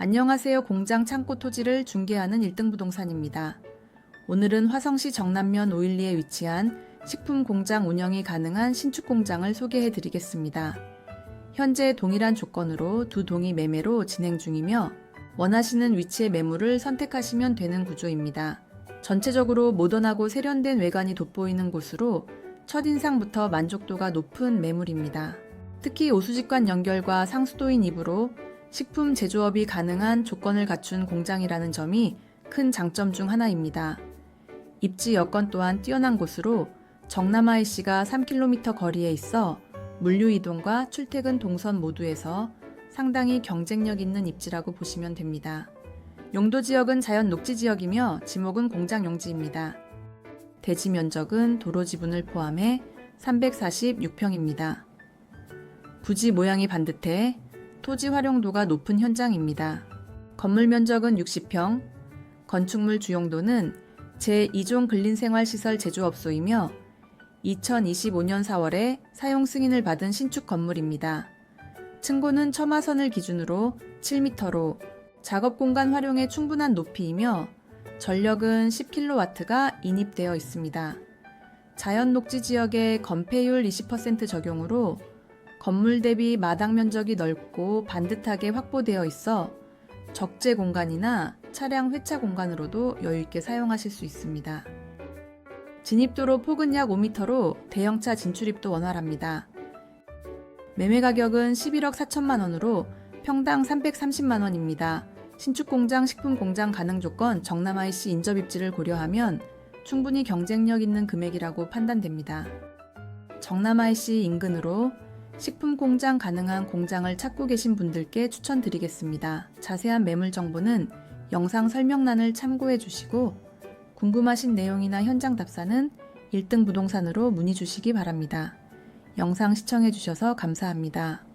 안녕하세요. 공장 창고 토지를 중개하는 1등 부동산입니다. 오늘은 화성시 정남면 512에 위치한 식품 공장 운영이 가능한 신축 공장을 소개해 드리겠습니다. 현재 동일한 조건으로 두 동이 매매로 진행 중이며 원하시는 위치의 매물을 선택하시면 되는 구조입니다. 전체적으로 모던하고 세련된 외관이 돋보이는 곳으로 첫인상부터 만족도가 높은 매물입니다. 특히 오수직관 연결과 상수도인 입으로 식품 제조업이 가능한 조건을 갖춘 공장이라는 점이 큰 장점 중 하나입니다. 입지 여건 또한 뛰어난 곳으로 정남 IC가 3km 거리에 있어 물류 이동과 출퇴근 동선 모두에서 상당히 경쟁력 있는 입지라고 보시면 됩니다. 용도 지역은 자연 녹지 지역이며 지목은 공장 용지입니다. 대지 면적은 도로 지분을 포함해 346평입니다. 부지 모양이 반듯해 토지 활용도가 높은 현장입니다. 건물 면적은 60평, 건축물 주용도는 제2종 근린생활시설 제조업소이며 2025년 4월에 사용 승인을 받은 신축 건물입니다. 층고는 첨화선을 기준으로 7m로 작업 공간 활용에 충분한 높이이며 전력은 10kW가 인입되어 있습니다. 자연 녹지 지역에 건폐율 20% 적용으로 건물 대비 마당 면적이 넓고 반듯하게 확보되어 있어 적재 공간이나 차량 회차 공간으로도 여유있게 사용하실 수 있습니다. 진입도로 폭은 약 5m로 대형차 진출입도 원활합니다. 매매 가격은 11억 4천만 원으로 평당 330만 원입니다. 신축 공장, 식품 공장 가능 조건, 정남 IC 인접 입지를 고려하면 충분히 경쟁력 있는 금액이라고 판단됩니다. 정남 IC 인근으로 식품 공장 가능한 공장을 찾고 계신 분들께 추천드리겠습니다. 자세한 매물 정보는 영상 설명란을 참고해 주시고 궁금하신 내용이나 현장 답사는 1등 부동산으로 문의 주시기 바랍니다. 영상 시청해 주셔서 감사합니다.